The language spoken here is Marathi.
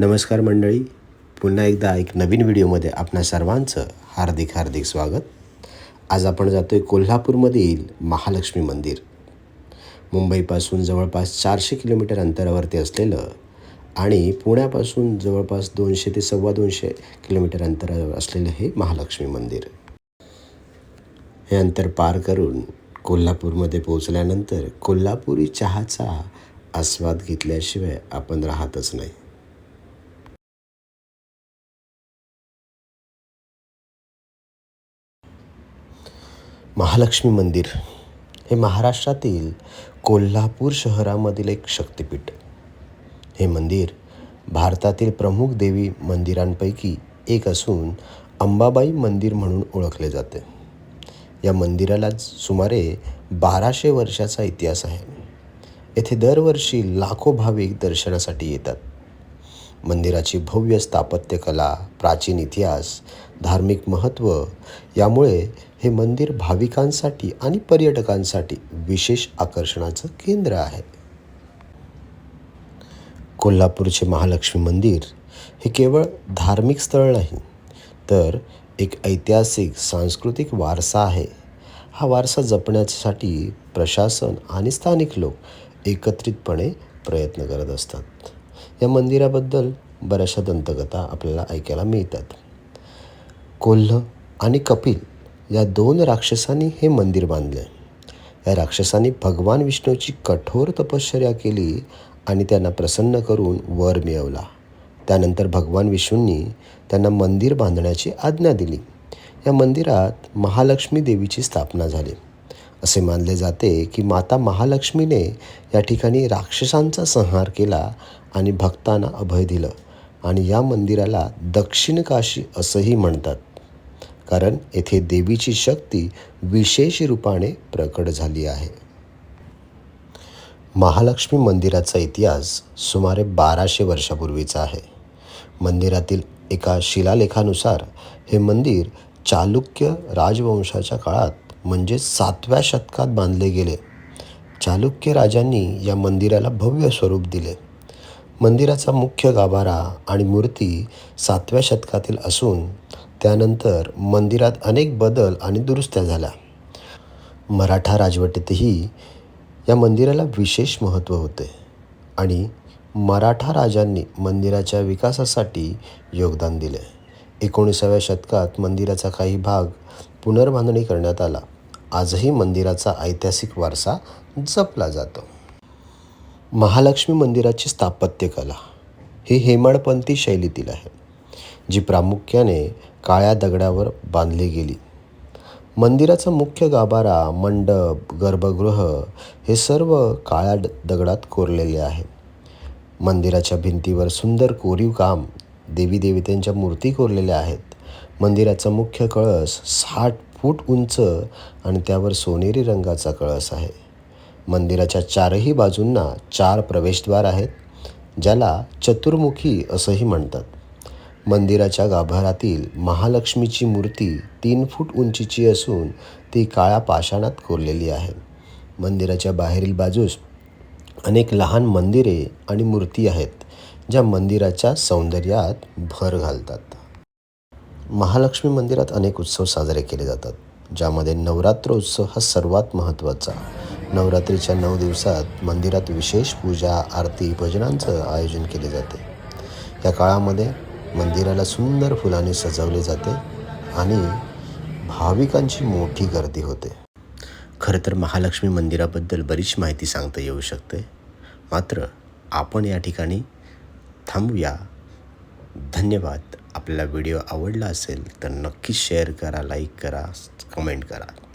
नमस्कार मंडळी. पुन्हा एकदा एक नवीन व्हिडिओमध्ये आपणा सर्वांचं हार्दिक हार्दिक स्वागत. आज आपण जातो आहे कोल्हापूरमधील महालक्ष्मी मंदिर. मुंबईपासून जवळपास चारशे किलोमीटर अंतरावरती असलेलं आणि पुण्यापासून जवळपास दोनशे ते सव्वा दोनशे किलोमीटर अंतरावर असलेलं हे महालक्ष्मी मंदिर. हे अंतर पार करून कोल्हापूरमध्ये पोहोचल्यानंतर कोल्हापुरी चहाचा आस्वाद घेतल्याशिवाय आपण राहतच नाही. महालक्ष्मी मंदिर हे महाराष्ट्रातील कोल्हापूर शहरामधील एक शक्तिपीठ. हे मंदिर भारतातील प्रमुख देवी मंदिरांपैकी एक असून अंबाबाई मंदिर म्हणून ओळखले जाते. या मंदिराला सुमारे बाराशे वर्षाचा इतिहास आहे. येथे दरवर्षी लाखो भाविक दर्शनासाठी येतात. मंदिराची भव्य स्थापत्यकला प्राचीन इतिहास धार्मिक महत्त्व यामुळे हे मंदिर भाविकांसाठी आणि पर्यटकांसाठी विशेष आकर्षणाचं केंद्र आहे. कोल्हापूरचे महालक्ष्मी मंदिर हे केवळ धार्मिक स्थळ नाही तर एक ऐतिहासिक सांस्कृतिक वारसा आहे. हा वारसा जपण्यासाठी प्रशासन आणि स्थानिक लोक एकत्रितपणे प्रयत्न करत असतात. या मंदिराबद्दल बऱ्याचशा दंतकथा आपल्याला ऐकायला मिळतात. कोल्ह आणि कपिल या दोन राक्षसांनी हे मंदिर बांधले या राक्षसांनी भगवान विष्णूची कठोर तपश्चर्या केली आणि त्यांना प्रसन्न करून वर मिळवला. त्यानंतर भगवान विष्णूंनी त्यांना मंदिर बांधण्याची आज्ञा दिली. या मंदिरात महालक्ष्मी देवीची स्थापना झाली. असे मानले जाते की माता महालक्ष्मीने या ठिकाणी राक्षसांचा संहार केला आणि भक्तांना अभय दिलं आणि या मंदिराला दक्षिण काशी असंही म्हणतात. कारण येथे देवीची शक्ती विशेष रूपाने प्रकट झाली आहे. महालक्ष्मी मंदिराचा इतिहास सुमारे बाराशे वर्षापूर्वीचा आहे. मंदिरातील एका शिलालेखानुसार हे मंदिर चालुक्य राजवंशाच्या काळात म्हणजे सातव्या शतकात बांधले गेले. चालुक्य राजांनी या मंदिराला भव्य स्वरूप दिले. मंदिराचा मुख्य गाभारा आणि मूर्ती सातव्या शतकातील असून त्यानंतर मंदिरात अनेक बदल आणि दुरुस्त्या झाल्या. मराठा राजवटीतही या मंदिराला विशेष महत्त्व होते आणि मराठा राजांनी मंदिराच्या विकासासाठी योगदान दिले. एकोणीसाव्या शतकात मंदिराचा काही भाग पुनर्बांधणी करण्यात आला. आजही मंदिराचा ऐतिहासिक वारसा जपला जातो. महालक्ष्मी मंदिराची स्थापत्यकला ही हेमाडपंथी शैलीतील आहे जी प्रामुख्याने काळ्या दगडावर बांधली गेली. मंदिराचा मुख्य गाभारा मंडप गर्भगृह हे सर्व काळ्या दगडात कोरलेले आहे. मंदिराच्या भिंतीवर सुंदर कोरीव काम देवी देवतेंच्या मूर्ती कोरलेल्या आहेत. मंदिराचा मुख्य कळस साठ फूट उंच आणि त्यावर सोनेरी रंगाचा कळस आहे. मंदिराच्या चारही बाजूंना चार प्रवेशद्वार आहेत ज्याला चतुर्मुखी असंही म्हणतात. मंदिराच्या गाभारातील महालक्ष्मीची मूर्ती तीन फूट उंचीची असून ती काळ्या पाषाणात कोरलेली आहे. मंदिराच्या बाहेरील बाजूस अनेक लहान मंदिरे आणि मूर्ती आहेत ज्या मंदिराच्या सौंदर्यात भर घालतात. महालक्ष्मी मंदिरात अनेक उत्सव साजरे केले जातात ज्यामध्ये नवरात्र उत्सव हा सर्वात महत्त्वाचा. नवरात्रीच्या नऊ दिवसात मंदिरात विशेष पूजा आरती भजनांचं आयोजन केले जाते. या काळामध्ये मंदिराला सुंदर फुलाने सजवले जाते आणि भाविकांची मोठी गर्दी होते. खरं तर महालक्ष्मी मंदिराबद्दल बरीच माहिती सांगता येऊ शकते. मात्र आपण या ठिकाणी थांबूया. धन्यवाद. आपला व्हिडिओ आवडला असेल तर नक्कीच शेअर करा लाईक करा कमेंट करा.